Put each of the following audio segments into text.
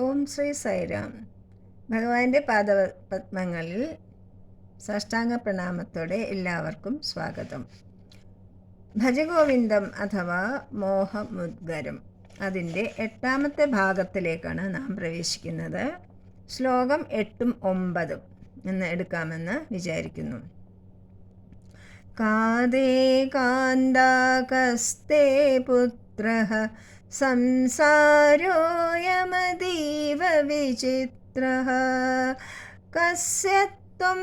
ഓം ശ്രീ സൈറാം ഭഗവാന്റെ പാദ പത്മങ്ങളിൽ സാഷ്ടാംഗ പ്രണാമത്തോടെ എല്ലാവർക്കും സ്വാഗതം. ഭജഗോവിന്ദം അഥവാ മോഹമുദ്ഗരം അതിന്റെ എട്ടാമത്തെ ഭാഗത്തിലേക്കാണ് നാം പ്രവേശിക്കുന്നത്. ശ്ലോകം എട്ടും ഒമ്പതും എന്ന് എടുക്കാമെന്ന് വിചാരിക്കുന്നു. കാതേ കാന്താകസ്തേ പുത്രः संसारोऽयमतीव विचित्रः कस्य त्वं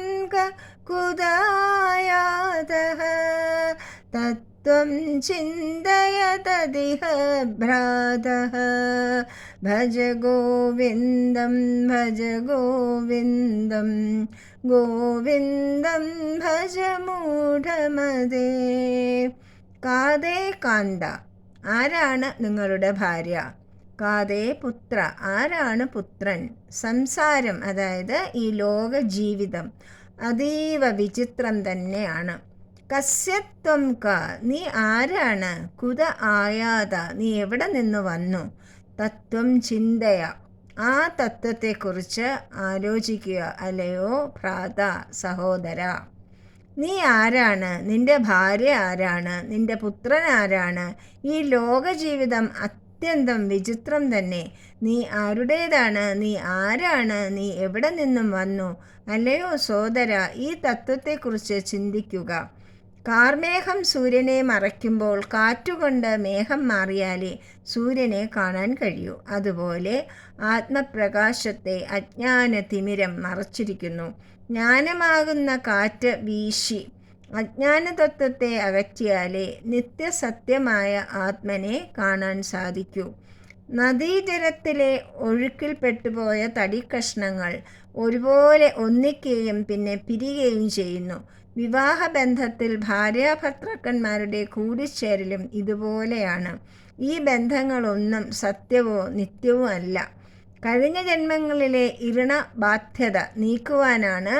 कुदायातः तत्त्वं चिन्तय तदिह भ्रातः भज गोविन्दं भज गोविन्दं गोविन्दं भज मूढमदे कादे कान्दा ആരാണ് നിങ്ങളുടെ ഭാര്യ? കാതേ പുത്ര. ആരാണ് പുത്രൻ? സംസാരം അതായത് ഈ ലോക ജീവിതം അതീവ വിചിത്രം തന്നെയാണ്. കസ്യത്വം ക. നീ ആരാണ്? കുത ആയാത. നീ എവിടെ നിന്ന് വന്നു? തത്വം ചിന്തയ. ആ തത്വത്തെക്കുറിച്ച് ആലോചിക്കുക. അല്ലയോ ഭ്രാത സഹോദര. നീ ആരാണ്? നിന്റെ ഭാര്യ ആരാണ്? നിന്റെ പുത്രൻ ആരാണ്? ഈ ലോകജീവിതം അത്യന്തം വിചിത്രം തന്നെ. നീ ആരുടേതാണ്? നീ ആരാണ്? നീ എവിടെ നിന്നും വന്നു? അല്ലയോ സോദര ഈ തത്വത്തെക്കുറിച്ച് ചിന്തിക്കുക. കാർമേഘം സൂര്യനെ മറയ്ക്കുമ്പോൾ കാറ്റുകൊണ്ട് മേഘം മാറിയാലേ സൂര്യനെ കാണാൻ കഴിയൂ. അതുപോലെ ആത്മപ്രകാശത്തെ അജ്ഞാന തിമിരം മറച്ചിരിക്കുന്നു. ജ്ഞാനമാകുന്ന കാറ്റ് വീശി അജ്ഞാനതത്വത്തെ അകറ്റിയാലേ നിത്യസത്യമായ ആത്മനെ കാണാൻ സാധിക്കൂ. നദീജലത്തിലെ ഒഴുക്കിൽപ്പെട്ടുപോയ തടിക്കഷ്ണങ്ങൾ ഒരുപോലെ ഒന്നിക്കുകയും പിന്നെ പിരിയുകയും ചെയ്യുന്നു. വിവാഹബന്ധത്തിൽ ഭാര്യാഭർത്താക്കന്മാരുടെ കൂടിച്ചേരലും ഇതുപോലെയാണ്. ഈ ബന്ധങ്ങളൊന്നും സത്യവോ നിത്യവോ അല്ല. കഴിഞ്ഞ ജന്മങ്ങളിലെ ഇരണ ബാധ്യത നീക്കുവാനാണ്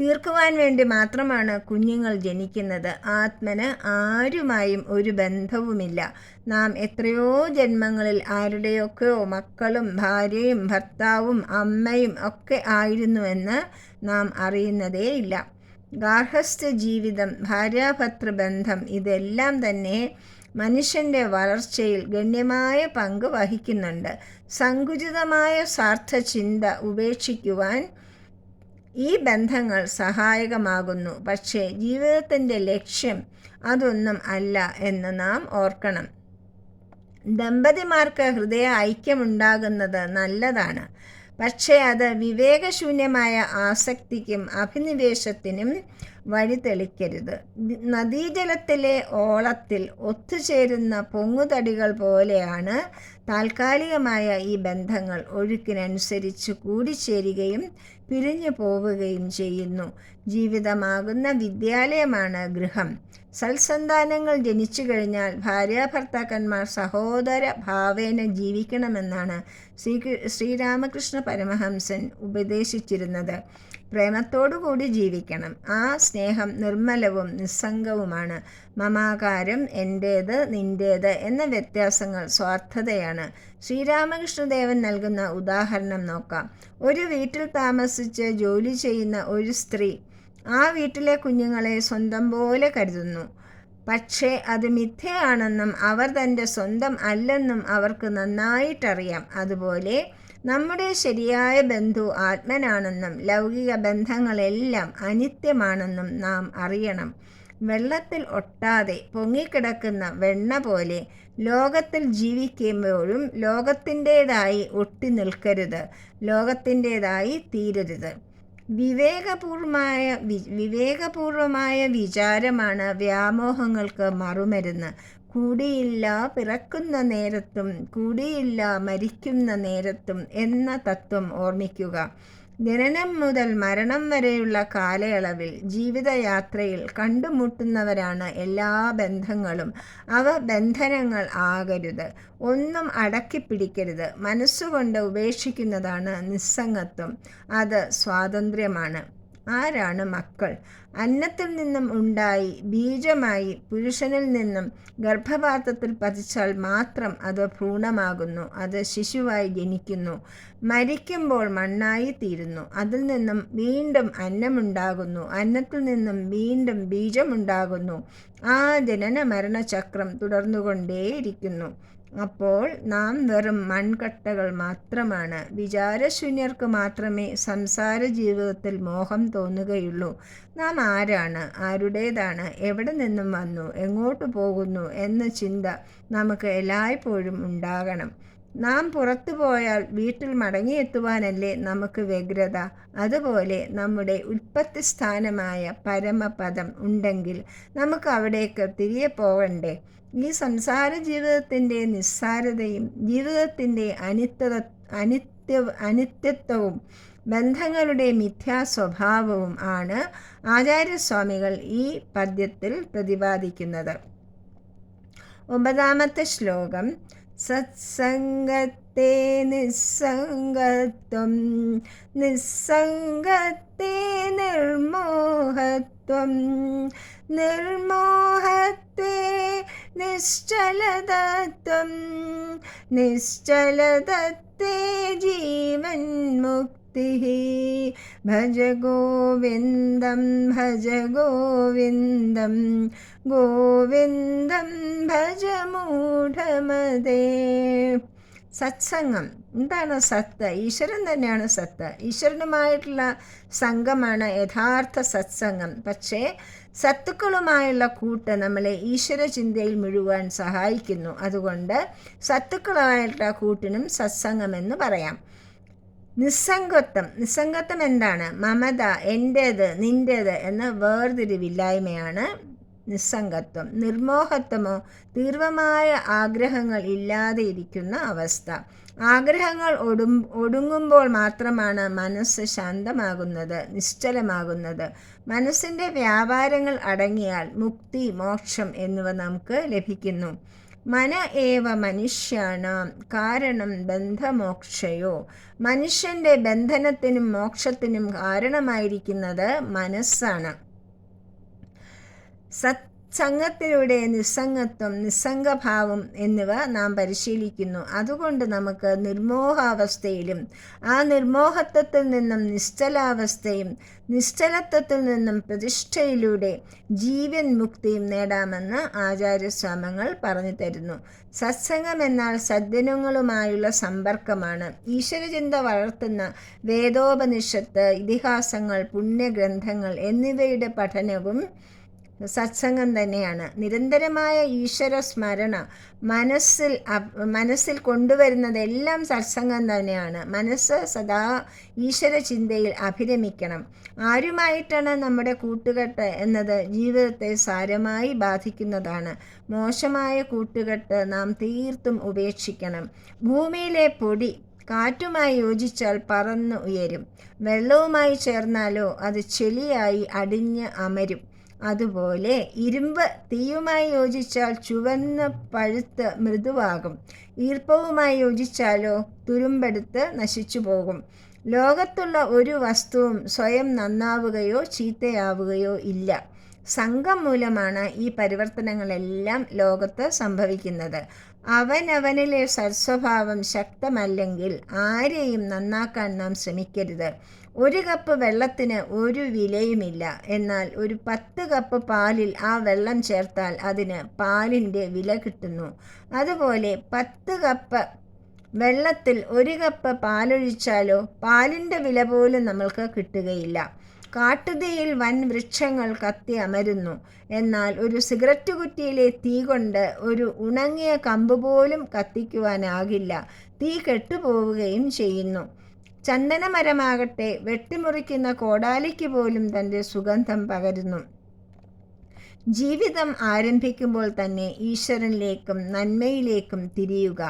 തീർക്കുവാൻ വേണ്ടി മാത്രമാണ് കുഞ്ഞുങ്ങൾ ജനിക്കുന്നത്. ആത്മന് ആരുമായും ഒരു ബന്ധവുമില്ല. നാം എത്രയോ ജന്മങ്ങളിൽ ആരുടെയൊക്കെയോ മക്കളും ഭാര്യയും ഭർത്താവും അമ്മയും ഒക്കെ ആയിരുന്നുവെന്ന് നാം അറിയുന്നതേയില്ല ഗാർഹസ്ഥ ജീവിതം ഭാര്യാഭർത്തൃ ബന്ധം ഇതെല്ലാം തന്നെ മനുഷ്യന്റെ വളർച്ചയിൽ ഗണ്യമായ പങ്ക് വഹിക്കുന്നുണ്ട്. സങ്കുചിതമായ സ്വാർത്ഥ ചിന്ത ഉപേക്ഷിക്കുവാൻ ഈ ബന്ധങ്ങൾ സഹായകമാകുന്നു. പക്ഷേ ജീവിതത്തിന്റെ ലക്ഷ്യം അതൊന്നും അല്ല എന്ന് നാം ഓർക്കണം. ദമ്പതിമാർക്ക് ഹൃദയ ഐക്യമുണ്ടാകുന്നത് നല്ലതാണ്. പക്ഷേ അത് വിവേകശൂന്യമായ ആസക്തിക്കും അഭിനിവേശത്തിനും വഴിതെളിക്കരുത് നദീജലത്തിലെ ഓളത്തിൽ ഒത്തുചേരുന്ന പൊങ്ങുതടികൾ പോലെയാണ് താൽക്കാലികമായ ഈ ബന്ധങ്ങൾ ഒഴുക്കിനനുസരിച്ച് കൂടിച്ചേരുകയും പിരിഞ്ഞു പോവുകയും ചെയ്യുന്നു. ജീവിതമാകുന്ന വിദ്യാലയമാണ് ഗൃഹം. സൽസന്താനങ്ങൾ ജനിച്ചു കഴിഞ്ഞാൽ ഭാര്യാഭർത്താക്കന്മാർ സഹോദര ഭാവേന ജീവിക്കണമെന്നാണ് ശ്രീ ശ്രീരാമകൃഷ്ണ പരമഹംസൻ ഉപദേശിച്ചിരുന്നത്. പ്രേമത്തോടുകൂടി ജീവിക്കണം. ആ സ്നേഹം നിർമ്മലവും നിസ്സംഗവുമാണ്. മമാകാരം എന്റേത് നിന്റേത് എന്ന വ്യത്യാസങ്ങൾ സ്വാർത്ഥതയാണ്. ശ്രീരാമകൃഷ്ണദേവൻ നൽകുന്ന ഉദാഹരണം നോക്കാം. ഒരു വീട്ടിൽ താമസിച്ച് ജോലി ചെയ്യുന്ന ഒരു സ്ത്രീ ആ വീട്ടിലെ കുഞ്ഞുങ്ങളെ സ്വന്തം പോലെ കരുതുന്നു. പക്ഷേ അത് മിഥ്യയാണെന്നും അവർ തന്റെ സ്വന്തം അല്ലെന്നും അവർക്ക് നന്നായിട്ടറിയാം. അതുപോലെ നമ്മുടെ ശരിയായ ബന്ധു ആത്മനാണെന്നും ലൗകിക ബന്ധങ്ങളെല്ലാം അനിത്യമാണെന്നും നാം അറിയണം. വെള്ളത്തിൽ ഒട്ടാതെ പൊങ്ങിക്കിടക്കുന്ന വെണ്ണ പോലെ ലോകത്തിൽ ജീവിക്കുമ്പോഴും ലോകത്തിന്റേതായി ഒട്ടി നിൽക്കരുത് ലോകത്തിന്റേതായി തീരരുത്. വിവേകപൂർവമായ വിവേകപൂർവമായ വിചാരമാണ് വ്യാമോഹങ്ങൾക്ക് മറുമരുന്ന്. കൂടിയില്ല പിറക്കുന്ന നേരത്തും കൂടിയില്ല മരിക്കുന്ന നേരത്തും എന്ന തത്വം ഓർമ്മിക്കുക. ജനനം മുതൽ മരണം വരെയുള്ള കാലയളവിൽ ജീവിതയാത്രയിൽ കണ്ടുമുട്ടുന്നവരാണ് എല്ലാ ബന്ധങ്ങളും. അവ ബന്ധനങ്ങൾ ആകരുത്. ഒന്നും അടക്കി അടക്കിപ്പിടിക്കരുത്. മനസ്സുകൊണ്ട് ഉപേക്ഷിക്കുന്നതാണ് നിസ്സംഗത്വം. അത് സ്വാതന്ത്ര്യമാണ്. ആരാണ് മക്കൾ? അന്നത്തിൽ നിന്നും ഉണ്ടായി ബീജമായി പുരുഷനിൽ നിന്നും ഗർഭപാത്രത്തിൽ പതിച്ചാൽ മാത്രം അത് ഭ്രൂണമാകുന്നു അത് ശിശുവായി ജനിക്കുന്നു. മരിക്കുമ്പോൾ മണ്ണായി തീരുന്നു. അതിൽ നിന്നും വീണ്ടും അന്നമുണ്ടാകുന്നു. അന്നത്തിൽ നിന്നും വീണ്ടും ബീജമുണ്ടാകുന്നു. ആ ജനന മരണചക്രം തുടർന്നുകൊണ്ടേയിരിക്കുന്നു. അപ്പോൾ നാം വെറും മൺകട്ടകൾ മാത്രമാണ്. വിചാരശൂന്യർക്ക് മാത്രമേ സംസാര ജീവിതത്തിൽ മോഹം തോന്നുകയുള്ളൂ. നാം ആരാണ്? ആരുടേതാണ്? എവിടെ നിന്നും വന്നു? എങ്ങോട്ട് പോകുന്നു? എന്ന ചിന്ത നമുക്ക് എല്ലായ്പ്പോഴും ഉണ്ടാകണം. നാം പുറത്തു പോയാൽ വീട്ടിൽ മടങ്ങിയെത്തുവാനല്ലേ നമുക്ക് വ്യഗ്രത? അതുപോലെ നമ്മുടെ ഉൽപ്പത്തി സ്ഥാനമായ പരമപദം ഉണ്ടെങ്കിൽ നമുക്ക് അവിടേക്ക് തിരികെ പോകണ്ടേ? ഈ സംസാര ജീവിതത്തിന്റെ നിസ്സാരതയും ജീവിതത്തിന്റെ അനിത്യത അനിത്യ അനിത്യത്വവും ബന്ധങ്ങളുടെ മിഥ്യാസ്വഭാവവും ആണ് ആചാര്യസ്വാമികൾ ഈ പദ്യത്തിൽ പ്രതിപാദിക്കുന്നത്. ഒമ്പതാമത്തെ ശ്ലോകം സത്സംഗത്തെ നിസ്സംഗത്വം നിസ്സംഗത്തെ നിർമോഹത്വം നിർമോഹത്തെ നിശ്ചലതത്വം നിശ്ചലതത്തെ ജീവൻ മുക്തി. ഭജ ഗോവിന്ദം ഭജ ഗോവിന്ദം. ഗോവിന്ദം ഭജ മൂഢമതേ. സത്സംഗം. എന്താണ് സത്ത്? ഈശ്വരൻ തന്നെയാണ് സത്ത്. ഈശ്വരനുമായിട്ടുള്ള സംഘമാണ് യഥാർത്ഥ സത്സംഗം. പക്ഷേ സത്തുക്കളുമായുള്ള കൂട്ട് നമ്മളെ ഈശ്വര ചിന്തയിൽ മുഴുവാൻ സഹായിക്കുന്നു. അതുകൊണ്ട് സത്തുക്കളുമായിട്ടുള്ള കൂട്ടിനും സത്സംഗം എന്ന് പറയാം. നിസ്സംഗത്വം. നിസ്സംഗത്വം എന്താണ്? മമത എന്റേത് നിന്റേത് എന്ന വേർതിരിവില്ലായ്മയാണ് നിസ്സംഗത്വം. നിർമോഹത്വമോ തീവ്രമായ ആഗ്രഹങ്ങൾ ഇല്ലാതെ ഇരിക്കുന്ന അവസ്ഥ. ആഗ്രഹങ്ങൾ ഒടും ഒടുങ്ങുമ്പോൾ മാത്രമാണ് മനസ്സ് ശാന്തമാകുന്നത് നിശ്ചലമാകുന്നത്. മനസ്സിന്റെ വ്യാപാരങ്ങൾ അടങ്ങിയാൽ മുക്തി മോക്ഷം എന്നിവ നമുക്ക് ലഭിക്കുന്നു. മന ഏവ മനുഷ്യാണാം. കാരണം ബന്ധമോക്ഷയോ? മനുഷ്യന്റെ ബന്ധനത്തിനും മോക്ഷത്തിനും കാരണമായിരിക്കുന്നത് മനസ്സാണ്. സത്സംഗത്തിലൂടെ നിസ്സംഗത്വം നിസ്സംഗഭാവം എന്നിവ നാം പരിശീലിക്കുന്നു. അതുകൊണ്ട് നമുക്ക് നിർമോഹാവസ്ഥയിലും ആ നിർമോഹത്വത്തിൽ നിന്നും നിശ്ചലാവസ്ഥയും നിശ്ചലത്വത്തിൽ നിന്നും പ്രതിഷ്ഠയിലൂടെ ജീവൻ മുക്തിയും നേടാമെന്ന് ആചാര്യസ്വാമങ്ങൾ പറഞ്ഞു തരുന്നു. സത്സംഗം എന്നാൽ സജ്ജനങ്ങളുമായുള്ള സമ്പർക്കമാണ്. ഈശ്വരചിന്ത വളർത്തുന്ന വേദോപനിഷത്ത് ഇതിഹാസങ്ങൾ പുണ്യഗ്രന്ഥങ്ങൾ എന്നിവയുടെ പഠനവും സത്സംഗം തന്നെയാണ്. നിരന്തരമായ ഈശ്വര സ്മരണ മനസ്സിൽ മനസ്സിൽ കൊണ്ടുവരുന്നതെല്ലാം സത്സംഗം തന്നെയാണ്. മനസ്സ് സദാ ഈശ്വര ചിന്തയിൽ അഭിരമിക്കണം. ആരുമായിട്ടാണ് നമ്മുടെ കൂട്ടുകെട്ട് എന്നത് ജീവിതത്തെ സാരമായി ബാധിക്കുന്നതാണ്. മോശമായ കൂട്ടുകെട്ട് നാം തീർത്തും ഉപേക്ഷിക്കണം. ഭൂമിയിലെ പൊടി കാറ്റുമായി യോജിച്ചാൽ പറന്ന് ഉയരും. വെള്ളവുമായി ചേർന്നാലോ അത് ചെളിയായി അടിഞ്ഞ് അമരും. അതുപോലെ ഇരുമ്പ് തീയുമായി യോജിച്ചാൽ ചുവന്ന് പഴുത്ത് മൃദുവാകും. ഈർപ്പവുമായി യോജിച്ചാലോ തുരുമ്പെടുത്ത് നശിച്ചു പോകും. ലോകത്തുള്ള ഒരു വസ്തുവും സ്വയം നന്നാവുകയോ ചീത്തയാവുകയോ ഇല്ല. സംഘം മൂലമാണ് ഈ പരിവർത്തനങ്ങളെല്ലാം ലോകത്ത് സംഭവിക്കുന്നത്. അവനവനിലെ സത്സ്വഭാവം ശക്തമല്ലെങ്കിൽ ആരെയും നന്നാക്കാൻ നാം ശ്രമിക്കരുത്. ഒരു കപ്പ് വെള്ളത്തിന് ഒരു വിലയുമില്ല. എന്നാൽ ഒരു പത്ത് കപ്പ് പാലിൽ ആ വെള്ളം ചേർത്താൽ അതിന് പാലിന്റെ വില കിട്ടുന്നു. അതുപോലെ പത്ത് കപ്പ് വെള്ളത്തിൽ ഒരു കപ്പ് പാലൊഴിച്ചാലോ പാലിന്റെ വില പോലും നമ്മൾക്ക് കിട്ടുകയില്ല. കാട്ടുതീയിൽ വൻ വൃക്ഷങ്ങൾ കത്തി അമരുന്നു. എന്നാൽ ഒരു സിഗരറ്റ് കുറ്റിയിലെ തീ കൊണ്ട് ഒരു ഉണങ്ങിയ കമ്പ് പോലും കത്തിക്കുവാനാകില്ല. തീ കെട്ടുപോവുകയും ചെയ്യുന്നു. ചന്ദനമരമാകട്ടെ വെട്ടിമുറിക്കുന്ന കോടാലിക്ക് പോലും തന്റെ സുഗന്ധം പകരുന്നു. ജീവിതം ആരംഭിക്കുമ്പോൾ തന്നെ ഈശ്വരനിലേക്കും നന്മയിലേക്കും തിരിയുക.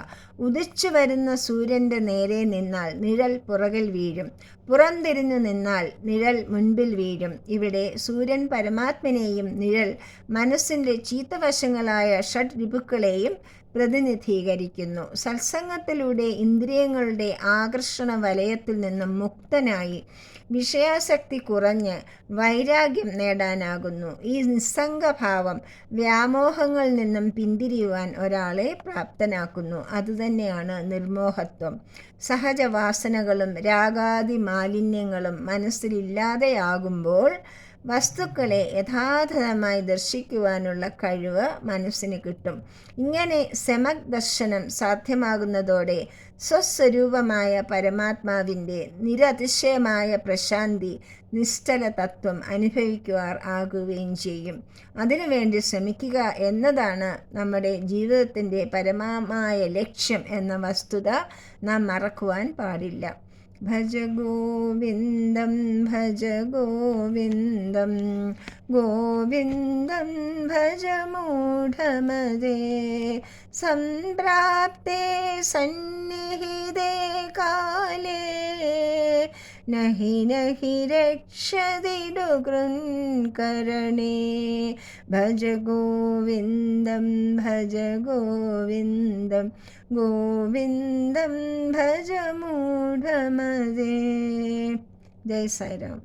ഉദിച്ചു വരുന്ന സൂര്യന്റെ നേരെ നിന്നാൽ നിഴൽ പുറകിൽ വീഴും. പുറംതിരിഞ്ഞു നിന്നാൽ നിഴൽ മുൻപിൽ വീഴും. ഇവിടെ സൂര്യൻ പരമാത്മനെയും നിഴൽ മനസ്സിന്റെ ചീത്തവശങ്ങളായ ഷഡ് രിപുക്കളെയും പ്രതിനിധീകരിക്കുന്നു. സത്സംഗത്തിലൂടെ ഇന്ദ്രിയങ്ങളുടെ ആകർഷണ വലയത്തിൽ നിന്നും മുക്തനായി വിഷയാസക്തി കുറഞ്ഞ് വൈരാഗ്യം നേടാനാകുന്നു. ഈ നിസ്സംഗഭാവം വ്യാമോഹങ്ങളിൽ നിന്നും പിന്തിരിയുവാൻ ഒരാളെ പ്രാപ്തനാക്കുന്നു. അതുതന്നെയാണ് നിർമോഹത്വം. സഹജവാസനകളും രാഗാദി മാലിന്യങ്ങളും മനസ്സിലില്ലാതെയാകുമ്പോൾ വസ്തുക്കളെ യഥാർത്ഥമായി ദർശിക്കുവാനുള്ള കഴിവ് മനസ്സിന് കിട്ടും. ഇങ്ങനെ സെമക് ദർശനം സാധ്യമാകുന്നതോടെ സ്വസ്വരൂപമായ പരമാത്മാവിന്റെ നിരതിശയമായ പ്രശാന്തി നിശ്ചല തത്വം അനുഭവിക്കുവാർ ആകുകയും ചെയ്യും. അതിനുവേണ്ടി ശ്രമിക്കുക എന്നതാണ് നമ്മുടെ ജീവിതത്തിന്റെ പരമമായ ലക്ഷ്യം എന്ന വസ്തുത നാം മറക്കുവാൻ പാടില്ല. ഭജ ഗോവിന്ദം ഭജ ഗോവിന്ദം. ഗോവിന്ദം ഭജ മൂഢമതേ. സംപ്രാപ്തേ സന്നിഹിതേ കാലേ. നഹി നഹി രക്ഷതിടുകൃൻകരണേ ഭജ ഗോവിന്ദം ഭജ ഗോവിന്ദം ഗോവിന്ദം ഭജ മൂഢമതേ ജയ് സായിരാം